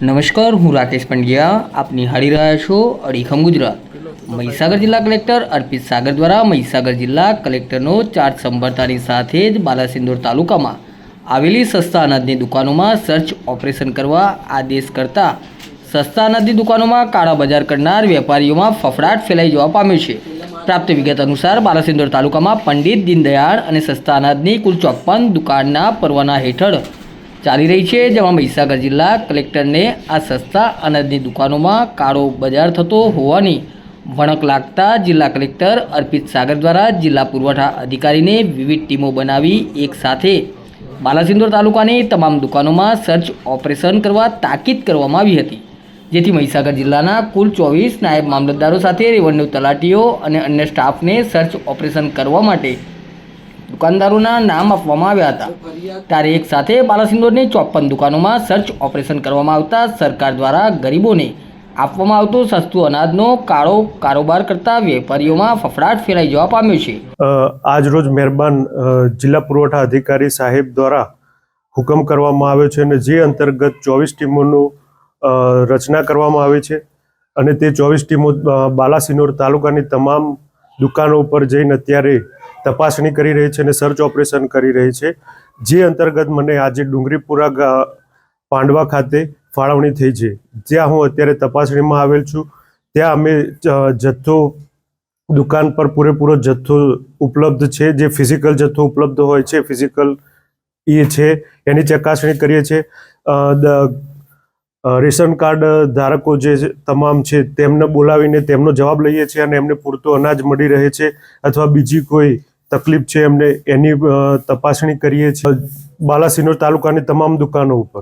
નમસ્કાર, હું રાકેશ પંડ્યા. આપ નિહાળી રહ્યા છો અડીખમ ગુજરાત. મહીસાગર જિલ્લા કલેક્ટર અર્પિત સાગર દ્વારા મહીસાગર જિલ્લા કલેક્ટરનો ચાર્જ સંભાળતાની સાથે જ બાલાસિંદોર તાલુકામાં આવેલી સસ્તા અનાજની દુકાનોમાં સર્ચ ઓપરેશન કરવા આદેશ કરતા સસ્તા અનાજની દુકાનોમાં કાળા બજાર કરનાર વેપારીઓમાં ફફડાટ ફેલાઈ જવા પામ્યો છે. પ્રાપ્ત વિગત અનુસાર બાલાસિંદોર તાલુકામાં પંડિત દીનદયાળ અને સસ્તા અનાજની કુલ ચોપ્પન દુકાનના પરવાના હેઠળ ચાલી રહી છે. જેમાં મહીસાગર જિલ્લા કલેક્ટરને આ સસ્તા અનાજની દુકાનોમાં કાળો બજાર થતો હોવાની વણક લાગતા જિલ્લા કલેક્ટર અર્પિત સાગર દ્વારા જિલ્લા પુરવઠા અધિકારીને વિવિધ ટીમો બનાવી એક સાથે બાલાસિંદોર તાલુકાની તમામ દુકાનોમાં સર્ચ ઓપરેશન કરવા તાકીદ કરવામાં આવી હતી. જેથી મહીસાગર જિલ્લાના કુલ ચોવીસ નાયબ મામલતદારો સાથે રેવન્યુ તલાટીઓ અને અન્ય સ્ટાફને સર્ચ ઓપરેશન કરવા માટે દુકાનદારોના નામ આપવામાં આવ્યા હતા. ત્યારે એક સાથે બાલાસિંદોરની ચોપ્પન દુકાનોમાં સર્ચ ઓપરેશન કરવામાં આવતા સરકાર દ્વારા ગરીબોને આપવામાં આવતું સસ્તું અનાજનો કાળો કારોબાર કરતા વેપારીઓમાં ફફડાટ ફેલાઈ જવા પામ્યો છે. આજરોજ આજ રોજ મહેરબાન જિલ્લા પુરવઠા અધિકારી સાહેબ દ્વારા હુકમ કરવામાં આવ્યો છે અને જે અંતર્ગત ચોવીસ ટીમોનું રચના કરવામાં આવી છે અને તે ચોવીસ ટીમો બાલાસિનોર તાલુકાની તમામ દુકાનો ઉપર જઈને અત્યારે તપાસણી કરી રહી છે અને સર્ચ ઓપરેશન કરી રહી છે. જે અંતર્ગત મને આજે ડુંગરીપુરા પાંડવા ખાતે ફાળવણી થઈ છે. જ્યાં હું અત્યારે તપાસણીમાં આવેલ છું. ત્યાં અમે જથ્થો દુકાન પર પૂરેપૂરો જથ્થો ઉપલબ્ધ છે. જે ફિઝિકલ જથ્થો ઉપલબ્ધ હોય છે, ફિઝિકલ એ છે, એની ચકાસણી કરીએ છીએ. રેશન કાર્ડ ધારકો જે તમામ છે, તેમને બોલાવીને તેમનો જવાબ લઈએ છીએ અને એમને પૂરતો અનાજ મળી રહે છે. અથવા બીજી કોઈ તકલીફ છે એમને એની તપાસણી કરીએ છીએ. બાલાસિનોર તાલુકાની તમામ દુકાનો ઉપર.